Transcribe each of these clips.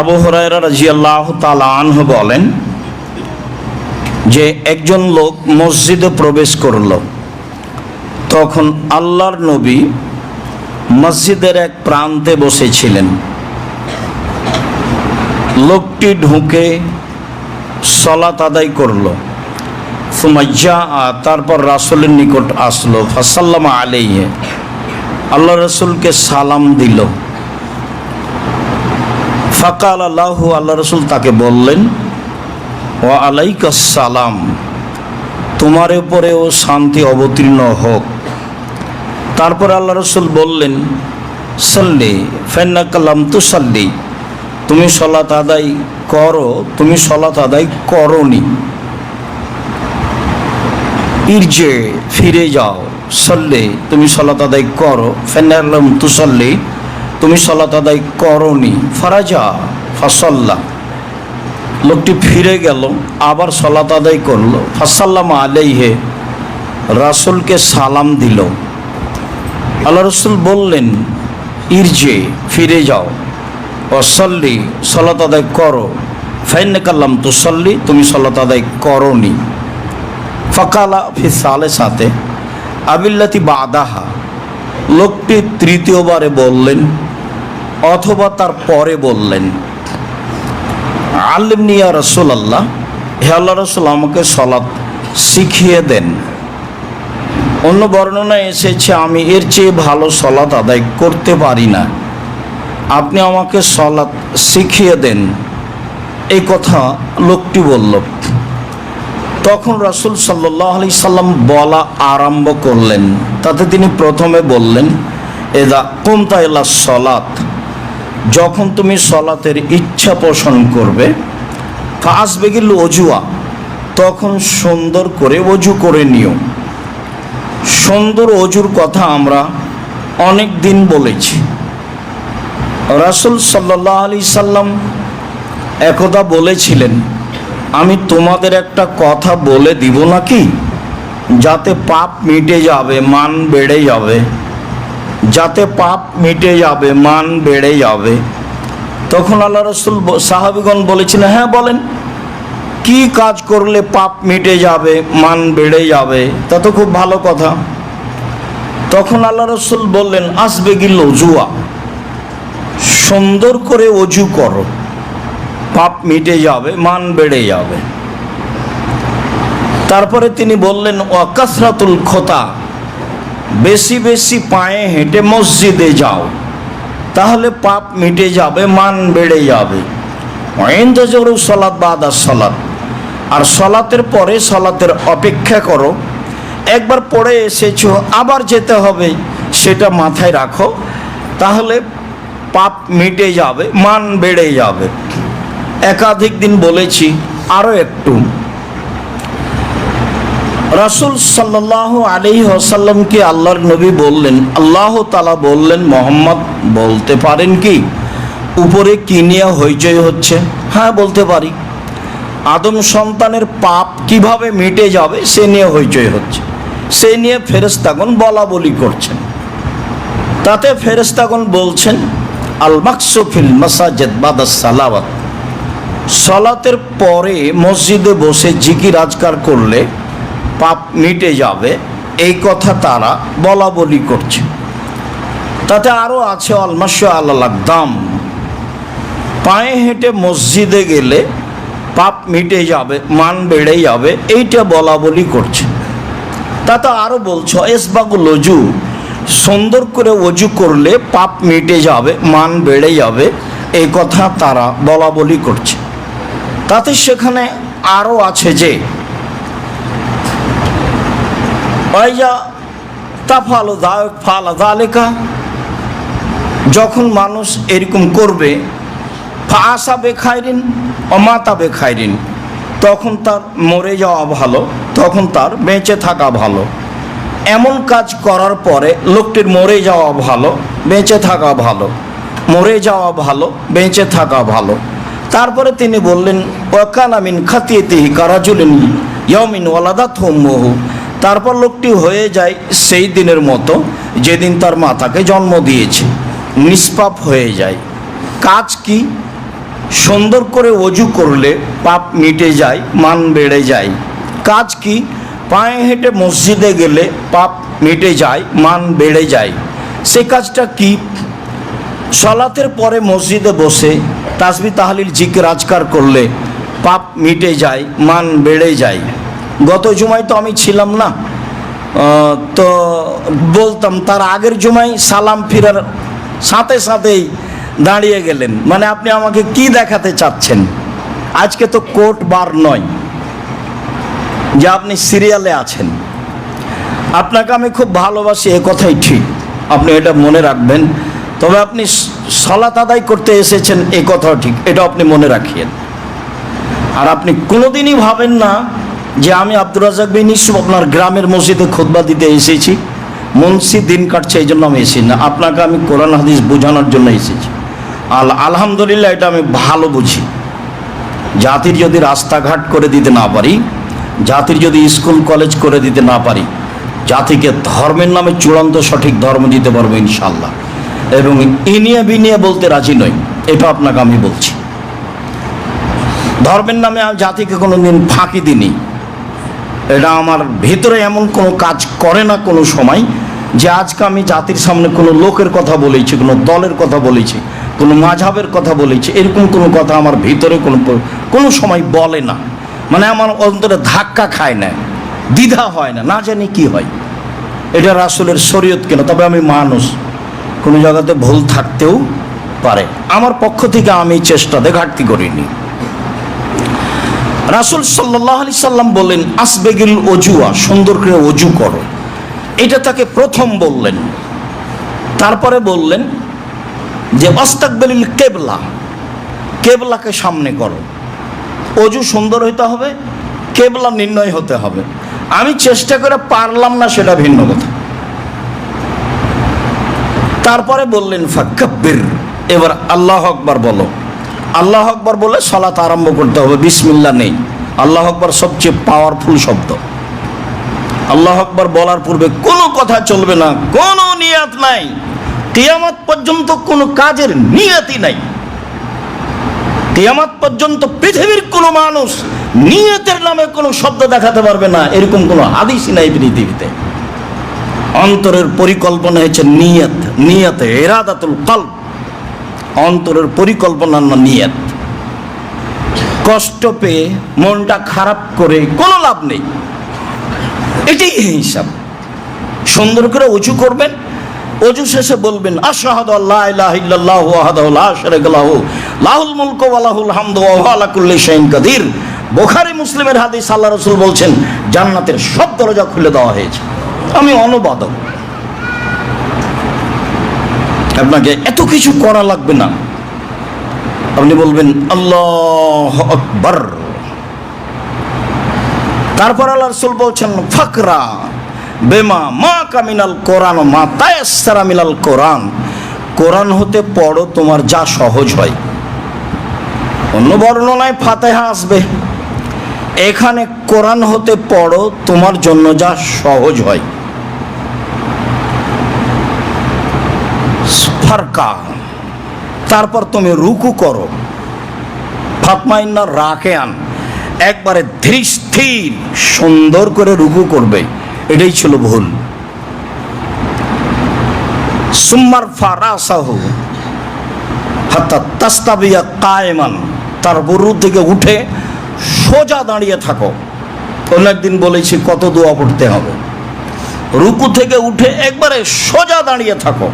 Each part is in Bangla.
আবু হরাইরা রাজিয়াল্লাহ বলেন যে একজন লোক মসজিদে প্রবেশ করল, তখন আল্লাহর নবী মসজিদের এক প্রান্তে বসেছিলেন। লোকটি ঢুকে সলাত আদায় করল। সুমাইয়া তারপর রাসুলের নিকট আসলো, ফাসাল্লামা আলাইহে। আল্লাহ রসুলকে সালাম দিল। ফাকাল আল্লাহ আল্লাহ রসুল তাকে বললেন ও আলাইকাসালাম তোমার উপরেও শান্তি অবতীর্ণ হোক। তারপর আল্লাহ রসুল বললেন, সাল্লি ফেন্না কালাম তু সাল্লি তুমি সলাত আদায় করো, তুমি সলাত আদায় করনি। ইরজে, ফিরে যাও। সল্লে, তুমি সলাত আদায় করো। ফেন্নাকালাম তু সাল্লি তুমি সলাত আদায় করনি, ফারাজা, ফাসল্লা। লোকটি ফিরে গেল, আবার সলাত আদায় করল। ফাসাল্লাম আলাইহে, রাসুলকে সালাম দিল। আল্লাহ রসুল বললেন, ইরজে, ফিরে যাও। অসল্লি সলাত আদায় করো। ফাইন কাল্লাম তো সল্লি তুমি সলাত আদায় করনি। ফকালা ফি সালে সাথে আবিল্লাতি বাদাহা। লোকটি তৃতীয়বারে বললেন অথবা তার পরে বললেন আলিমনিয়া রসুল আল্লাহ হে আল্লাহ রসুল, আমাকে সলাৎ শিখিয়ে দেন। অন্য বর্ণনায় এসেছে, আমি এর চেয়ে ভালো সলাৎ আদায় করতে পারি না। আপনি আমাকে সলাৎ শিখিয়ে দেন। এই কথা লোকটি বলল। তখন রাসুল সাল্লাহ আলি সাল্লাম বলা আরম্ভ করলেন। তাতে তিনি প্রথমে বললেন এদা কুমতা এলা সলাত। যখন তুমি সলাতের ইচ্ছা পোষণ করবে ফাঁস বেগিল অজুয়া তখন সুন্দর করে অজু করে নিও। সুন্দর অজুর কথা আমরা অনেক দিন বলেছি। রাসুল সাল্লাহ আলি সাল্লাম একদা বলেছিলেন, আমি তোমাদের একটা কথা বলে দিব নাকি? যাতে পাপ মিটে যাবে, মান বেড়ে যাবে। যাতে পাপ মিটে যাবে, মান বেড়ে যাবে। তখন আল্লাহ রসুল সাহাবিগণ বলেছিলেন হ্যাঁ বলেন, কি কাজ করলে পাপ মিটে যাবে, মান বেড়ে যাবে? তা তো খুব ভালো কথা। তখন আল্লাহ রসুল বললেন, আসবে গিল অজুয়া সুন্দর করে অজু করো। পাপ মিটে যাবে, মান বেড়ে যাবে। তারপরে তিনি বললেন ওয়াকাসরাতুল খোতা। বেশি বেশি পায়ে হেঁটে মসজিদে যাও। তাহলে পাপ মিটে যাবে, মান বেড়ে যাবে। জরু সলাৎ বাদা সলাৎ আর সলাতের পরে সলাতের অপেক্ষা করো। একবার পড়ে এসেছ, আবার যেতে হবে, সেটা মাথায় রাখো। তাহলে পাপ মিটে যাবে, মান বেড়ে যাবে। একাধিক দিন বলেছি আরও একটু। রাসুল সাল্লাহ আলী আসাল্লামকে আল্লাহর নবী বললেন? আল্লাহ তালা বললেন, মোহাম্মদ, বলতে পারেন কি? উপরে কি নিয়ে হইচই হচ্ছে? হ্যাঁ বলতে পারি। আদম সন্তানের পাপ কীভাবে মিটে যাবে, সে নিয়ে হইচই হচ্ছে। সে নিয়ে ফেরেস্তাগণ বলা বলি করছেন। তাতে ফেরেস্তাগণ বলছেন আল মাকসুফিল মাসাজেদ বাদাস সালাওয়াত। সলাতের পরে মসজিদে বসে জিকির আজকার করলে পাপ মিটে যাবে, এই কথা তারা বলা বলি করছে। তাতে আরও আছে অলমাস আল্লাহ দাম। পায়ে হেঁটে মসজিদে গেলে পাপ মিটে যাবে, মান বেড়ে যাবে, এইটা বলা বলি করছে। তাতে আরও বলছো এসবাগুল অজু সুন্দর করে অজু করলে পাপ মিটে যাবে, মান বেড়ে যাবে, এই কথা তারা বলা বলি করছে। তাতে সেখানে আরও আছে যে ওয়াইজা তাফালো ফালা দালেকা, যখন মানুষ এরকম করবে ফাঁসা বেখাইরিন অমাতা বেখাইরিন, তখন তার মরে যাওয়া ভালো, তখন তার বেঁচে থাকা ভালো। এমন কাজ করার পরে লোকটির মরে যাওয়া ভালো, বেঁচে থাকা ভালো, মরে যাওয়া ভালো, বেঁচে থাকা ভালো। তারপরে তিনি বললেন ওয়াকান আমিন খাতিয়েতিহি কারাজুলিন ইয়মিন ওয়ালাদা থম্মহু তারপর লোকটি হয়ে যায় সেই দিনের মতো যেদিন তার মাতাকে জন্ম দিয়েছে। নিষ্পাপ হয়ে যায়। কাজ কি? সুন্দর করে অজু করলে পাপ মিটে যায়, মান বেড়ে যায়। কাজ কি? পায়ে হেঁটে মসজিদে গেলে পাপ মিটে যায়, মান বেড়ে যায়। সে কাজটা কি? সলাতের পরে মসজিদে বসে তাসবি তাহলিল জিকে রাজকার করলে পাপ মিটে যায়, মান বেড়ে যায়। গত জুমায় তো আমি ছিলাম না। তো বলতাম তার আগের জুমায় সালাম ফিরার সাথে সাথেই দাঁড়িয়ে গেলেন। মানে আপনি আমাকে কি দেখাতে চাচ্ছেন? আজকে তো কোর্ট বার নয় যে আপনি সিরিয়ালে আছেন। আপনাকে আমি খুব ভালোবাসি, এ কথাই ঠিক। আপনি এটা মনে রাখবেন। তবে আপনি সলাত আদায় করতে এসেছেন, এ কথাও ঠিক। এটা আপনি মনে রাখিয়েন। আর আপনি কোনোদিনই ভাবেন না যে আমি আব্দুর রাজাক বিন আপনার গ্রামের মসজিদে খুতবা দিতে এসেছি। মুন্সি দিন কাটছে এই জন্য আমি এসেছি না। আপনাকে আমি কোরআন হাদিস বোঝানোর জন্য এসেছি। আল আলহামদুলিল্লাহ, এটা আমি ভালো বুঝি। জাতির যদি রাস্তাঘাট করে দিতে না পারি, জাতির যদি স্কুল, কলেজ করে দিতে না পারি, জাতিকে ধর্মের নামে চূড়ান্ত সঠিক ধর্ম দিতে পারব ইনশাল্লাহ এবং ইনিয়ে বিনিয়ে বলতে রাজি নই, এটা আপনাকে আমি বলছি। ধর্মের নামে জাতিকে কোনো দিন ফাঁকি দিইনি। এটা আমার ভেতরে এমন কোনো কাজ করে না কোনো সময় যে আজকে আমি জাতির সামনে কোনো লোকের কথা বলেছি, কোনো দলের কথা বলেছি, কোনো মাঝাবের কথা বলেছি, এরকম কোনো কথা আমার ভিতরে কোনো কোনো সময় বলে না। মানে আমার অন্তরে ধাক্কা খায় না, দ্বিধা হয় না না জানি কি হয়। এটা রাসুলের শরীয়ত কেন, তবে আমি মানুষ, কোনো জায়গাতে ভুল থাকতেও পারে। আমার পক্ষ থেকে আমি চেষ্টাতে ঘাটতি করিনি। রাসুল সাল্লাহ আলি সাল্লাম বললেন, আসবেগিল অজুয়া সুন্দর করে অজু করো। এটা তাকে প্রথম বললেন। তারপরে বললেন যে অস্তাকবেলিল কেবলা, কেবলাকে সামনে করো। অজু সুন্দর হইতে হবে, কেবলা নির্ণয় হতে হবে। আমি চেষ্টা করে পারলাম না, সেটা ভিন্ন কথা। তারপরে বললেন ফাক্কাব্বির এবার আল্লাহ আকবার বলো। আল্লাহ আকবার বলে সলাত আরম্ভ করতে হবে বিসমিল্লা নেই। আল্লাহ আকবার সবচেয়ে পাওয়ারফুল শব্দ। আল্লাহ আকবার বলার পূর্বে কোনো কথা চলবে না, কোনো নিয়াত নাই। কিয়ামত পর্যন্ত কোনো কাজের নিয়াতই নাই। কিয়ামত পর্যন্ত পৃথিবীর কোনো মানুষ নিয়তের নামে কোনো শব্দ দেখাতে পারবে না, এরকম কোনো হাদিসই নাই পৃথিবীতে। অন্তরের পরিকল্পনা হয়েছে নিয়ত, নিয়তে এরাদাতুল কল্প অন্তরের পরিকল্পনা নিয়ত। কষ্ট পেয়ে মনটা খারাপ করে কোনো লাভ নেই। এটাই হিসাব। সুন্দর করে উঁচু করবেন অজু শেষে বলবেন আল্লাহ লাহুল আলা কুল্লি কাদির। বুখারী, মুসলিমের হাদিস আল্লাহ রাসূল বলছেন, জান্নাতের সব দরজা খুলে দেওয়া হয়েছে। আমি অনুবাদক। আপনাকে এত কিছু করা লাগবে না। আপনি বলবেন, আল্লাহ আকবার। তারপর আল্লাহ রসুল বলছেন, ফাকরা বেমা মা কামিনাল কোরআন মা তায়াসসারা মিনাল কোরআন। কোরআন হতে পড়ো, তোমার যা সহজ হয়। অন্য বর্ণনায় ফাতেহা আসবে। এখানে কোরআন হতে পড়ো, তোমার জন্য যা সহজ হয়। ফারকা। তারপর তুমি রুকু করো। ফাতমাইন্না রাখে আন একবারে স্থির সুন্দর করে রুকু করবে। এটাই ছিল ভুল। সুম্মার ফারাসাহু, হাত্তা তাস্তাবিয়া কায়মান, তার বরু থেকে উঠে সোজা দাঁড়িয়ে থাকো। অন্য একদিন বলেছি, কত দোয়া পড়তে হবে। রুকু থেকে উঠে একবারে সোজা দাঁড়িয়ে থাকো।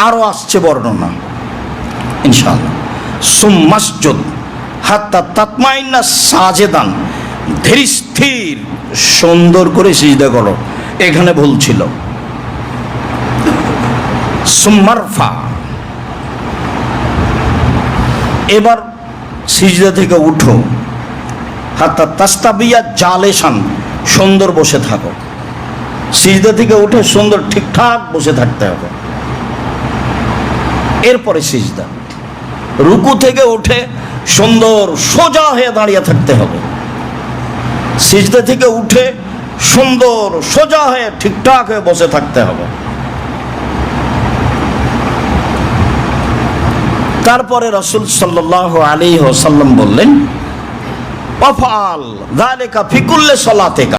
আরও আসছে বর্ণনা। ইনশাআল্লাহ। সুম্মাসজুদ হাত্তা তাতমাইন্না সাজেদান। ধীর স্থির। সুন্দর করে সিজদা করো। এখানে ভুল ছিল। সুম্মারফা। এবার সিজদা থেকে উঠো। হাত্তা তাস্তাবিয়া জালেশান। সুন্দর বসে থাকো। সিজদা থেকে উঠে সুন্দর ঠিকঠাক বসে থাকতে হবে। এরপরে সিজদা। রুকু থেকে উঠে সুন্দর সোজা হয়ে দাঁড়িয়ে থাকতে হবে। সিজদা থেকে উঠে সুন্দর সোজা হয়ে ঠিকঠাক হয়ে বসে থাকতে হবে। তারপরে রসুল সাল্লাহ আলী হোসাল্লাম বললেন অফাল দালেকা ফিকুল্লে সলাতেকা।